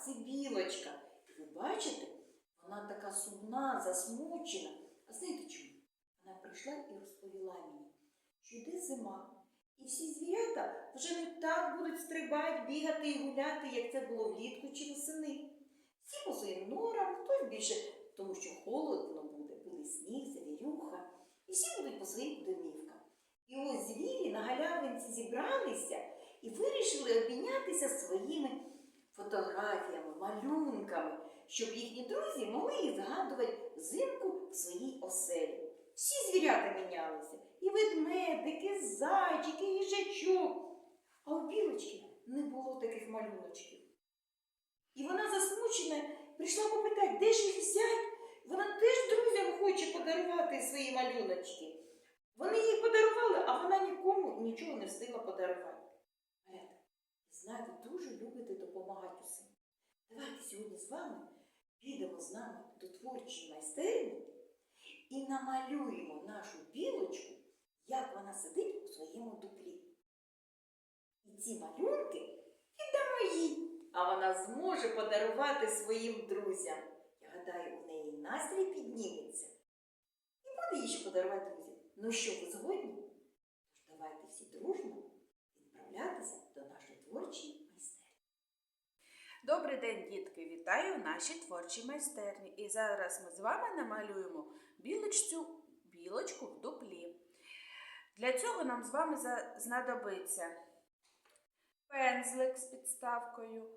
це білочка. І ви бачите, вона така сумна, засмучена. А знаєте чому? Вона прийшла і розповіла мені, що йде зима, і всі звірята вже не так будуть стрибати, бігати і гуляти, як це було влітку чи восени. Всі по своїм норам, хтось більше, тому що холодно буде, буде сніг, завірюха, і всі будуть по своїм домівкам. І ось звірі на галявинці зібралися і вирішили обмінятися своїми фотографіями, малюнками, щоб їхні друзі могли їх згадувати взимку в своїй оселі. Всі звірята мінялися. І ведмедики, і зайчики, і їжачок. А у білочки не було таких малюночків. І вона засмучена прийшла попитати, де ж їх взяти. Вона теж друзям хоче подарувати свої малюночки. Вони їй подарували, а вона нікому нічого не встигла подарувати. Ви дуже любите допомагати усім. Давайте сьогодні з вами підемо з нами до творчої майстерні і намалюємо нашу білочку, як вона сидить у своєму дуплі. І ці малюнки віддамо їй, а вона зможе подарувати своїм друзям. Я гадаю, у неї настрій підніметься. І буде їй що подарувати друзям. Ну що, ви згодні? Тож давайте всі дружно відправлятися до нашої творчої майстерні. Добрий день, дітки! Вітаю в нашій творчій майстерні. І зараз ми з вами намалюємо білочцю, білочку в дуплі. Для цього нам з вами знадобиться пензлик з підставкою,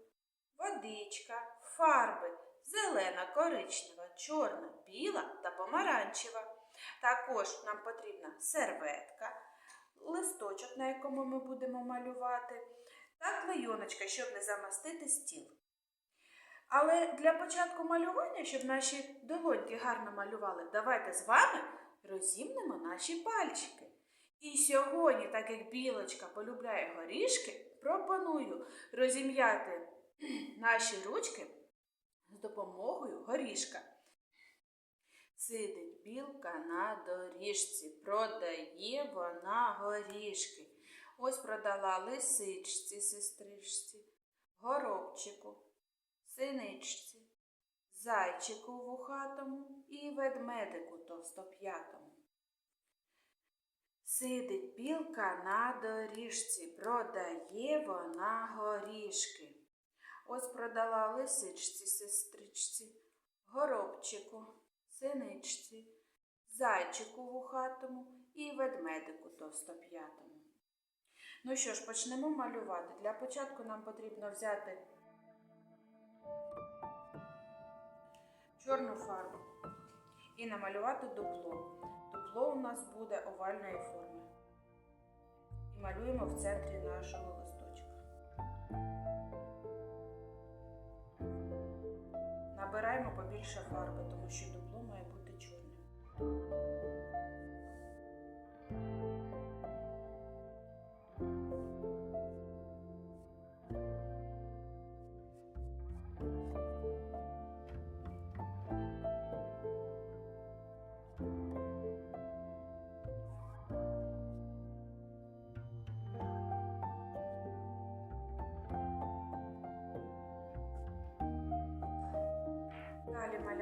водичка, фарби зелена, коричнева, чорна, біла та помаранчева. Також нам потрібна серветка, листочок, на якому ми будемо малювати, та клейоночка, щоб не замастити стіл. Але для початку малювання, щоб наші долоньки гарно малювали, давайте з вами розімнемо наші пальчики. І сьогодні, так як білочка полюбляє горішки, пропоную розім'яти наші ручки з допомогою горішка. Сидить білка на доріжці, продає вона горішки. Ось продала лисичці, сестричці, горобчику, синичці, зайчику вухатому і ведмедику товстоп'ятому. Сидить білка на доріжці, продає вона горішки. Ось продала лисичці, сестричці, горобчику, синичці, зайчику вухатому і ведмедику товстоп'ятому. Ну що ж, почнемо малювати. Для початку нам потрібно взяти чорну фарбу і намалювати дупло. Дупло у нас буде овальної форми. І малюємо в центрі нашого листочка. Набираємо побільше фарби, тому що дупло має бути чорним.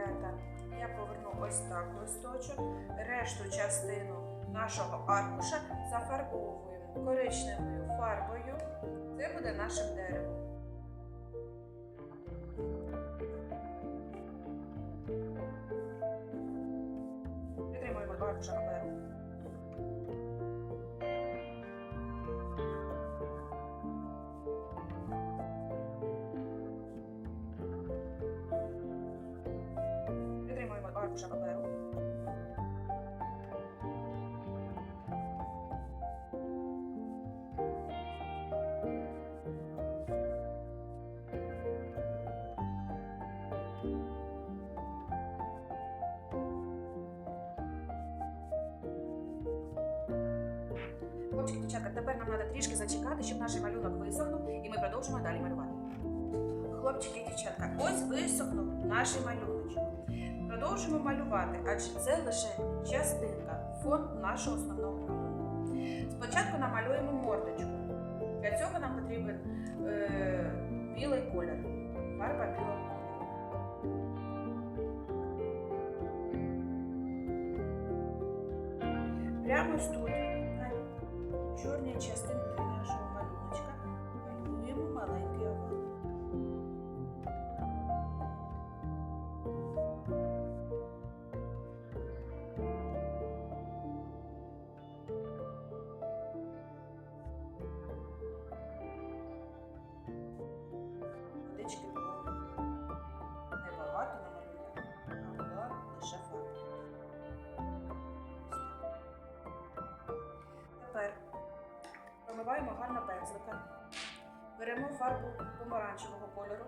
Малята я поверну ось так листочок, решту частину нашого аркуша зафарбовуємо коричневою фарбою. Це буде нашим деревом. Аркуша паперу. Дівчатка, тепер нам треба трішки зачекати, щоб наш малюнок висохнув, і ми продовжимо далі малювати. Хлопчики, дівчатка, ось висохнув наш малюночок. Продовжимо малювати, адже це лише частинка, фон нашого основного малюнку. Спочатку намалюємо мордочку. Для цього нам потрібен е, білий колір. фарба білого. Прямо ось тут, на чорній частинці промиваємо гарно пензлика. Беремо фарбу помаранчевого кольору.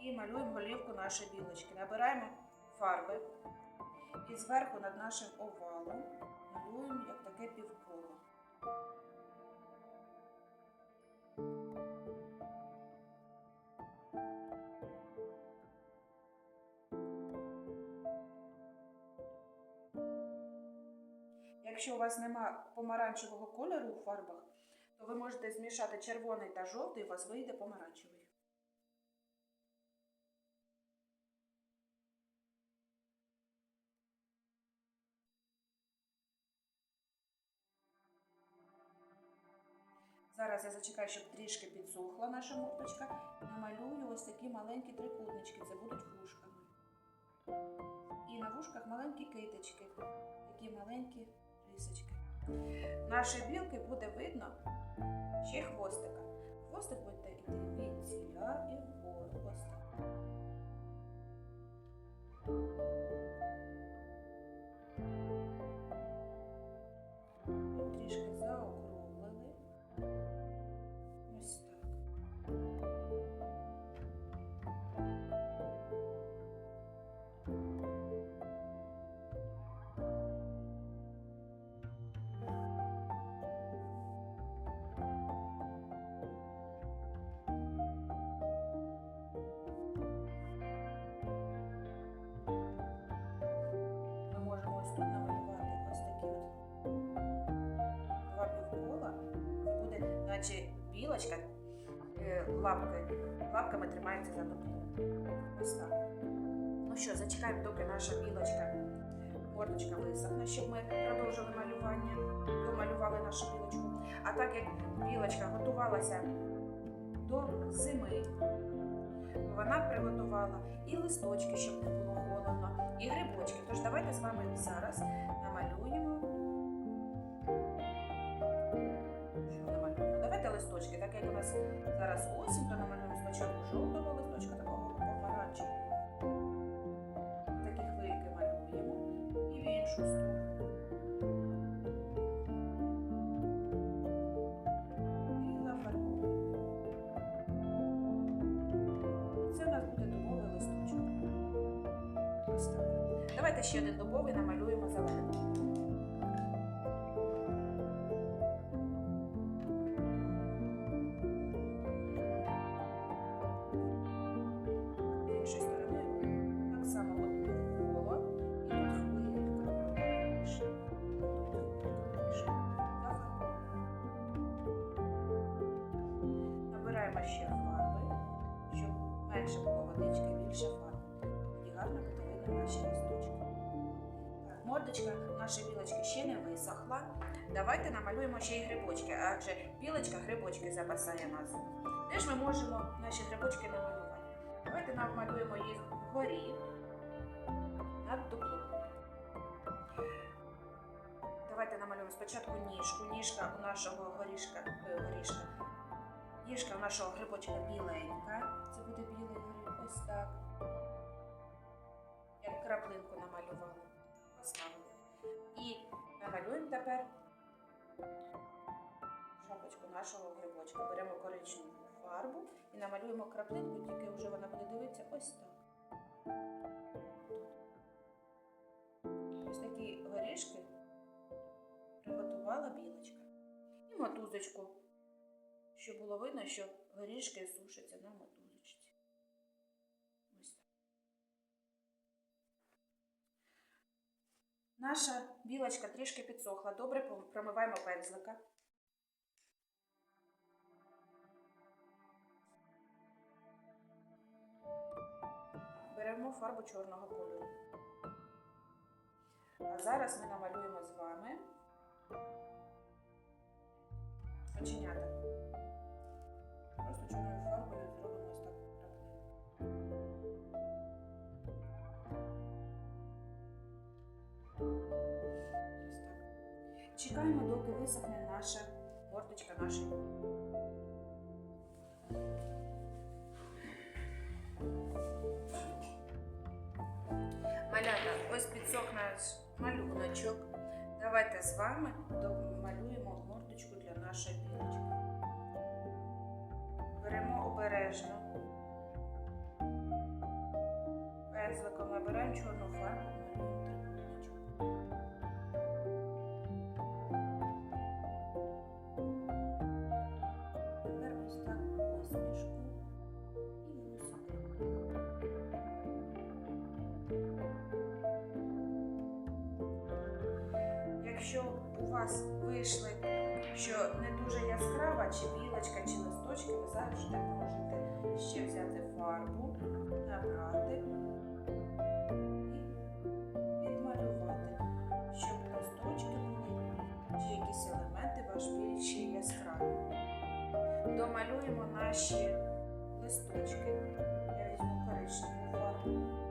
І малюємо голівку нашої білочки. Набираємо фарби і зверху над нашим овалом малюємо як таке півколо. Якщо у вас нема помаранчевого кольору у фарбах, то ви можете змішати червоний та жовтий, у вас вийде помаранчевий. Зараз я зачекаю, щоб трішки підсохла наша мордочка. Намалюю ось такі маленькі трикутнички. Це будуть вушками. І на вушках маленькі китички, такі маленькі рисочки. Нашої білки буде видно ще й хвостика. Хвостик буде йти від ціля і вгору. Ось трішки заокруглили. Білочка е, лапки, лапками тримається за дупло. Ось так. Ну що, зачекаємо, доки наша білочка, мордочка висохне, щоб ми продовжили малювання, домалювали нашу білочку. А так як білочка готувалася до зими, вона приготувала і листочки, щоб не було холодно, і грибочки. Тож давайте з вами зараз намалюємо. Листочки, так як у нас зараз осінь, то намалюємо спочатку жовтого листочка, такого помаранчевого. Такі хвильки малюємо і в іншу сторону. І зафарбовуємо. Це у нас буде дубовий листочок. Давайте ще один дубовий намалюємо зеленим. Висохла. Давайте намалюємо ще й грибочки, адже білочка грибочки запасає на зиму. Де ж ми можемо наші грибочки намалювати? Давайте намалюємо їх вгорі над дуплом. Давайте намалюємо спочатку ніжку. Ніжка у нашого горішка, е, горішка. Ніжка у нашого грибочка біленька. Це буде білий гриб. Ось так. Як краплинку намалювали. Тепер шапочку нашого грибочка. Беремо коричневу фарбу і намалюємо краплинку, тільки вже вона буде дивитися ось так. Ось такі горішки приготувала білочка. І мотузочку, щоб було видно, що горішки сушаться на мотузочці. Наша білочка трішки підсохла. Добре промиваємо пензлика. Беремо фарбу чорного кольору. А зараз ми намалюємо з вами оченята. Висохне наша мордочка нашої. Малята, ось підсох наш малюночок. Давайте з вами домалюємо мордочку для нашої білочки. Беремо обережно. Пензликом набираємо чорну фарбу, малюємо вас вийшли, що не дуже яскрава, чи білочка, чи листочки, ви завжди можете ще взяти фарбу, набрати і відмалювати, щоб листочки були, чи якісь елементи більш яскраві. Домалюємо наші листочки. Я візьму коричневу фарбу.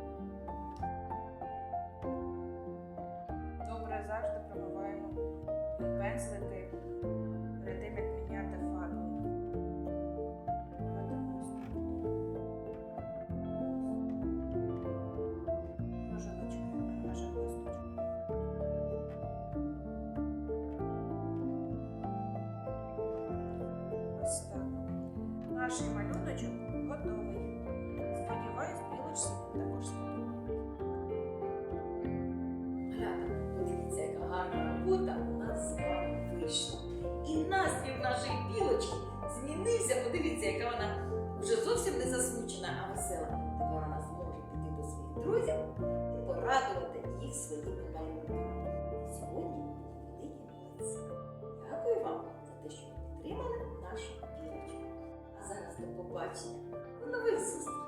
Вона вже зовсім не засмучена, а весела. Тепер вона зможе піти до своїх друзів і порадувати їх своїми малюнками. Сьогодні великі молодці. Дякую вам за те, що ви підтримали нашу вірочку. А зараз до побачення. До нових зустрічей!